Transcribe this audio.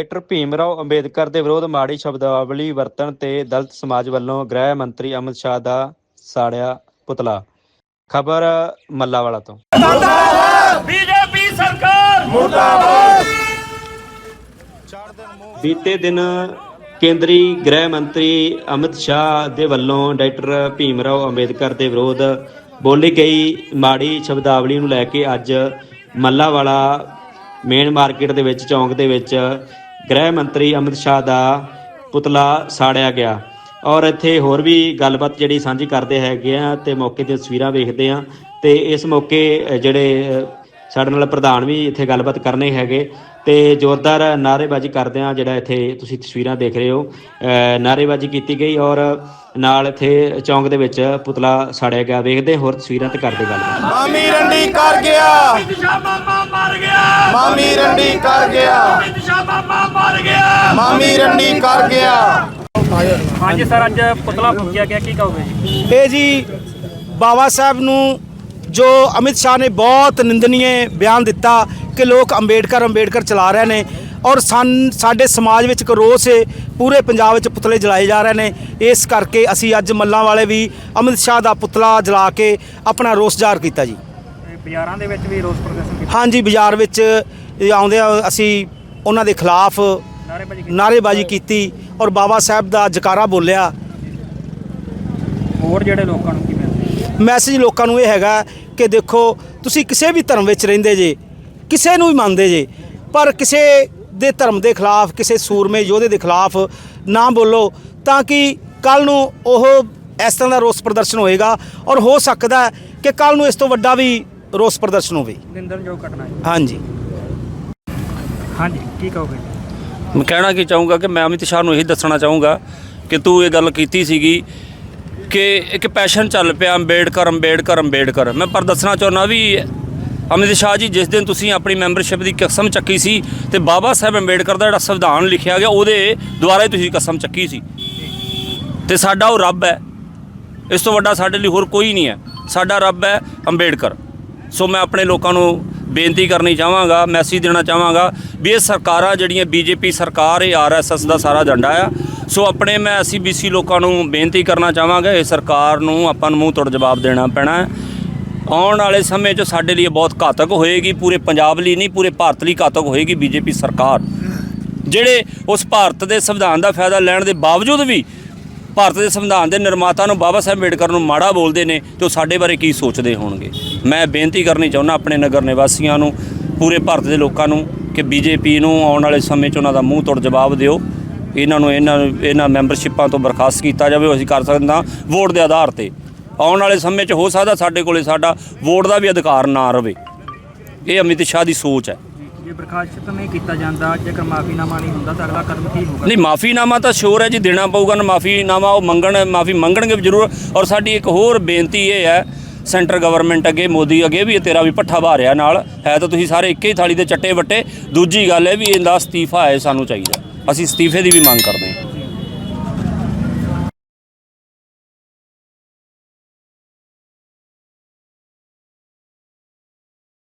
Doctor Bhimrao Ambedkar ਦੇ ਵਿਰੋਧ ਮਾੜੀ ਸ਼ਬਦਾਵਲੀ ਵਰਤਣ ਤੇ ਦਲਿਤ ਸਮਾਜ ਵੱਲੋਂ ਗ੍ਰਹਿ ਮੰਤਰੀ ਅਮਿਤ ਸ਼ਾਹ ਦਾ ਸਾੜਿਆ ਪੁਤਲਾ। ਖਬਰ ਮੱਲਾਵਾਲਾ ਤੋਂ। ਬੀਜੇਪੀ ਸਰਕਾਰ ਬੀਤੇ ਦਿਨ ਕੇਂਦਰੀ ਗ੍ਰਹਿ ਮੰਤਰੀ ਅਮਿਤ ਸ਼ਾਹ ਦੇ ਵੱਲੋਂ ਡਾਕਟਰ ਭੀਮਰਾਓ ਅੰਬੇਦਕਰ ਦੇ ਵਿਰੋਧ ਬੋਲੀ ਗਈ ਮਾੜੀ ਸ਼ਬਦਾਵਲੀ ਨੂੰ ਲੈ ਕੇ ਅੱਜ ਮੱਲਾਵਾਲਾ ਮੇਨ ਮਾਰਕੀਟ ਦੇ ਵਿੱਚ ਚੌਂਕ ਦੇ ਵਿੱਚ ਗ੍ਰਹਿ ਮੰਤਰੀ ਅਮਿਤ ਸ਼ਾਹ ਦਾ ਪੁਤਲਾ ਸਾੜਿਆ ਗਿਆ। ਔਰ ਇੱਥੇ ਹੋਰ ਵੀ ਗੱਲਬਾਤ ਜਿਹੜੀ ਸਾਂਝੀ ਕਰਦੇ ਹੈਗੇ ਆ ਤੇ ਮੌਕੇ ਦੀਆਂ ਤਸਵੀਰਾਂ ਵੇਖਦੇ ਆ ਤੇ ਇਸ ਮੌਕੇ ਜਿਹੜੇ ਸਾਡੇ ਨਾਲ ਪ੍ਰਧਾਨ ਵੀ ਇੱਥੇ ਗੱਲਬਾਤ ਕਰਨੇ ਹੈਗੇ ਤੇ ਜ਼ੋਰਦਾਰ ਨਾਅਰੇਬਾਜ਼ੀ ਕਰਦੇ ਆ ਜਿਹੜਾ ਇੱਥੇ ਤੁਸੀਂ ਤਸਵੀਰਾਂ ਦੇਖ ਰਹੇ ਹੋ। ਅ, ਨਾਅਰੇਬਾਜ਼ੀ ਕੀਤੀ ਗਈ ਔਰ ਨਾਲ ਇੱਥੇ ਚੌਂਕ ਦੇ ਵਿੱਚ ਪੁਤਲਾ ਸਾੜਿਆ ਗਿਆ। ਵੇਖਦੇ ਹੋਰ ਤਸਵੀਰਾਂ ਤੇ ਕਰਦੇ ਗੱਲਬਾਤ ਮਾਮੀ ਰੰਡੀ ਕਰ ਗਿਆ। ਮਾਮਾ ਮਰ ਗਿਆ ਮਾਮੀ ਰੰਡੀ ਕਰ ਗਿਆ। ਮਾਮਾ ਮਰ ਗਿਆ ਮਾਮੀ ਰੰਡੀ ਕਰ ਗਿਆ। ਹਾਂਜੀ ਸਰ ਅੱਜ ਪੁਤਲਾ ਫੂਕਿਆ ਗਿਆ। ਕੀ ਕਹੋਗੇ ਜੀ? ਇਹ ਜੀ ਬਾਬਾ ਸਾਹਿਬ ਨੂੰ ਜੋ ਅਮਿਤ ਸ਼ਾਹ ਨੇ ਬਹੁਤ ਨਿੰਦਨੀय ਬਿਆਨ ਦਿੱਤਾ ਕਿ ਲੋਕ ਅੰਬੇਡਕਰ ਅੰਬੇਡਕਰ ਚਲਾ ਰਹੇ ਨੇ। ਔਰ ਸਨ ਸਾਡੇ ਸਮਾਜ ਵਿੱਚ ਇੱਕ ਰੋਸ ਹੈ ਪੂਰੇ ਪੰਜਾਬ ਵਿੱਚ ਪੁਤਲੇ ਜਲਾਏ ਜਾ ਰਹੇ ਨੇ। ਇਸ ਕਰਕੇ ਅਸੀਂ ਅੱਜ ਮੱਲਾਂ ਵਾਲੇ ਵੀ ਅਮਿਤ ਸ਼ਾਹ ਦਾ ਪੁਤਲਾ ਜਲਾ ਕੇ ਆਪਣਾ ਰੋਸ ਜ਼ਾਹਰ ਕੀਤਾ ਜੀ। ਬਾਜ਼ਾਰਾਂ ਦੇ ਵਿੱਚ ਵੀ ਰੋਸ ਪ੍ਰਦਰਸ਼ਨ ਕੀਤਾ? ਹਾਂਜੀ ਬਾਜ਼ਾਰ ਵਿੱਚ ਆਉਂਦੇ ਆ ਅਸੀਂ ਉਹਨਾਂ ਦੇ ਖਿਲਾਫ ਨਾਰੇਬਾਜ਼ੀ ਕੀਤੀ। ਔਰ ਬਾਬਾ ਸਾਹਿਬ ਦਾ ਜਕਾਰਾ ਬੋਲਿਆ। ਹੋਰ ਜਿਹੜੇ ਲੋਕਾਂ ਨੂੰ ਕੀ ਮਿਲਦਾ ਮੈਸੇਜ ਲੋਕਾਂ ਨੂੰ ਇਹ ਹੈਗਾ ਕਿ ਦੇਖੋ ਤੁਸੀਂ ਕਿਸੇ ਵੀ ਧਰਮ ਵਿੱਚ ਰਹਿੰਦੇ ਜੇ ਕਿਸੇ ਨੂੰ ਵੀ ਮੰਨਦੇ ਜੇ ਪਰ ਕਿਸੇ ਦੇ ਧਰਮ ਦੇ ਖਿਲਾਫ ਕਿਸੇ ਸੂਰਮੇ ਯੋਧੇ ਦੇ ਖਿਲਾਫ ਨਾ ਬੋਲੋ ਤਾਂ ਕਿ ਕੱਲ ਨੂੰ ਉਹ ਇਸ ਤਰ੍ਹਾਂ ਦਾ ਰੋਸ ਪ੍ਰਦਰਸ਼ਨ ਹੋਏਗਾ ਔਰ ਹੋ ਸਕਦਾ ਹੈ ਕਿ ਕੱਲ ਨੂੰ ਇਸ ਤੋਂ ਵੱਡਾ ਵੀ ਰੋਸ ਪ੍ਰਦਰਸ਼ਨ ਹੋਵੇ। ਨਿੰਦਣਯੋਗ ਘਟਨਾ ਹੈ। ਹਾਂਜੀ। ਹਾਂਜੀ ਕੀ ਕਹੋਗੇ? ਮੈਂ ਕਹਿਣਾ ਕੀ ਚਾਹੂੰਗਾ ਕਿ ਮੈਂ ਅਮਿਤ ਸ਼ਾਹ ਨੂੰ ਇਹੀ ਦੱਸਣਾ ਚਾਹੂੰਗਾ ਕਿ ਤੂੰ ਇਹ ਗੱਲ ਕੀਤੀ ਸੀਗੀ ਕਿ ਇੱਕ ਪੈਸ਼ਨ ਚੱਲ ਪਿਆ ਅੰਬੇਡਕਰ ਅੰਬੇਡਕਰ ਅੰਬੇਡਕਰ। ਮੈਂ ਪਰ ਦੱਸਣਾ ਚਾਹੁੰਦਾ ਵੀ ਅਮਿਤ ਸ਼ਾਹ ਜੀ, ਜਿਸ ਦਿਨ ਤੁਸੀਂ ਆਪਣੀ ਮੈਂਬਰਸ਼ਿਪ ਦੀ ਕਸਮ ਚੱਕੀ ਸੀ ਤੇ ਬਾਬਾ ਸਾਹਿਬ ਅੰਬੇਡਕਰ ਦਾ ਜਿਹੜਾ ਸੰਵਿਧਾਨ ਲਿਖਿਆ ਗਿਆ, ਉਹਦੇ ਦੁਆਰਾ ਹੀ ਤੁਸੀਂ ਕਸਮ ਚੱਕੀ ਸੀ। ਤੇ ਸਾਡਾ ਉਹ ਰੱਬ ਹੈ। ਇਸ ਤੋਂ ਵੱਡਾ ਸਾਡੇ ਲਈ ਹੋਰ ਕੋਈ ਨਹੀਂ ਹੈ। ਸਾਡਾ ਰੱਬ ਹੈ ਅੰਬੇਡਕਰ। ਸੋ ਮੈਂ ਆਪਣੇ ਲੋਕਾਂ ਨੂੰ ਬੇਨਤੀ ਕਰਨੀ ਚਾਹਾਂਗਾ ਮੈਸੇਜ ਦੇਣਾ ਚਾਹਾਂਗਾ ਵੀ ਇਹ ਸਰਕਾਰਾਂ ਜਿਹੜੀਆਂ ਬੀਜੇਪੀ ਸਰਕਾਰ ਇਹ ਆਰਐਸਐਸ ਦਾ ਸਾਰਾ ਏਜੰਡਾ ਆ, ਸੋ ਆਪਣੇ ਮੈਂ ਅਸੀਂ ਬੀਸੀ ਲੋਕਾਂ ਨੂੰ ਬੇਨਤੀ ਕਰਨਾ ਚਾਹਾਂਗਾ, ਇਹ ਸਰਕਾਰ ਨੂੰ ਆਪਾਂ ਨੂੰ ਮੂੰਹ ਤੋੜ ਜਵਾਬ ਦੇਣਾ ਪੈਣਾ ਹੈ। ਆਉਣ ਵਾਲੇ ਸਮੇਂ 'ਚ ਸਾਡੇ ਲਈ ਬਹੁਤ ਘਾਤਕ ਹੋਏਗੀ, ਪੂਰੇ ਪੰਜਾਬ ਲਈ ਨਹੀਂ, ਪੂਰੇ ਭਾਰਤ ਲਈ ਘਾਤਕ ਹੋਏਗੀ ਬੀਜੇਪੀ ਸਰਕਾਰ। ਜਿਹੜੇ ਉਸ ਭਾਰਤ ਦੇ ਸੰਵਿਧਾਨ ਦਾ ਫਾਇਦਾ ਲੈਣ ਦੇ ਬਾਵਜੂਦ ਵੀ ਭਾਰਤ ਦੇ ਸੰਵਿਧਾਨ ਦੇ ਨਿਰਮਾਤਾ ਨੂੰ ਬਾਬਾ ਸਾਹਿਬ ਅੰਬੇਡਕਰ ਨੂੰ ਮਾੜਾ ਬੋਲਦੇ ਨੇ, ਤੇ ਉਹ ਸਾਡੇ ਬਾਰੇ ਕੀ ਸੋਚਦੇ ਹੋਣਗੇ? ਮੈਂ ਬੇਨਤੀ ਕਰਨੀ ਚਾਹੁੰਦਾ ਆਪਣੇ ਨਗਰ ਨਿਵਾਸੀਆਂ ਨੂੰ, ਪੂਰੇ ਭਾਰਤ ਦੇ ਲੋਕਾਂ ਨੂੰ, ਕਿ ਬੀਜੇਪੀ ਨੂੰ ਆਉਣ ਵਾਲੇ ਸਮੇਂ 'ਚ ਉਹਨਾਂ ਦਾ ਮੂੰਹ ਤੋੜ ਜਵਾਬ ਦਿਓ। ਇਹਨਾਂ ਨੂੰ, ਇਹਨਾਂ ਇਹਨਾਂ ਮੈਂਬਰਸ਼ਿਪਾਂ ਤੋਂ ਬਰਖਾਸਤ ਕੀਤਾ ਜਾਵੇ ਅਸੀਂ ਕਰ ਸਕਦੇ ਹਾਂ ਵੋਟ ਦੇ ਆਧਾਰ ਤੇ। ਆਉਣ ਵਾਲੇ ਸਮੇਂ 'ਚ ਹੋ ਸਕਦਾ ਸਾਡੇ ਕੋਲੇ ਸਾਡਾ ਵੋਟ ਦਾ ਵੀ ਅਧਿਕਾਰ ਨਾ ਰਵੇ। ਇਹ ਅਮਿਤ ਸ਼ਾਹ ਦੀ ਸੋਚ ਹੈ। ਜੇ ਬਰਖਾਸਤ ਨਹੀਂ ਕੀਤਾ ਜਾਂਦਾ ਜੇਕਰ ਮਾਫੀਨਾਮਾ ਨਹੀਂ ਹੁੰਦਾ ਤਾਂ ਅਗਲਾ ਕਦਮ ਕੀ ਹੋਊਗਾ? ਨਹੀਂ ਮਾਫੀਨਾਮਾ ਤਾਂ ਸ਼ੋਰ ਹੈ ਜੀ ਦੇਣਾ ਪਊਗਾ ਨਾ ਮਾਫੀਨਾਮਾ ਉਹ ਮੰਗਣ ਮਾਫੀ ਮੰਗਣਗੇ ਵੀ ਜ਼ਰੂਰ। ਔਰ ਸਾਡੀ ਇੱਕ ਹੋਰ ਬੇਨਤੀ ਇਹ ਹੈ ਸੈਂਟਰ ਗਵਰਨਮੈਂਟ ਅੱਗੇ ਮੋਦੀ ਅੱਗੇ ਵੀ ਇਹ ਤੇਰਾ ਵੀ ਪੱਠਾ ਭਾਰਿਆ ਨਾਲ। ਹੈ ਤਾਂ ਤੁਸੀਂ ਸਾਰੇ ਇੱਕੇ ਹੀ ਥਾਲੀ ਦੇ ਚੱਟੇ ਵੱਟੇ। ਦੂਜੀ ਗੱਲ ਹੈ ਵੀ ਇਹਦਾ ਅਸਤੀਫਾ ਹੈ ਸਾਨੂੰ ਚਾਹੀਦਾ। ਅਸੀਂ ਅਸਤੀਫੇ ਦੀ ਵੀ ਮੰਗ ਕਰਦੇ ਹਾਂ।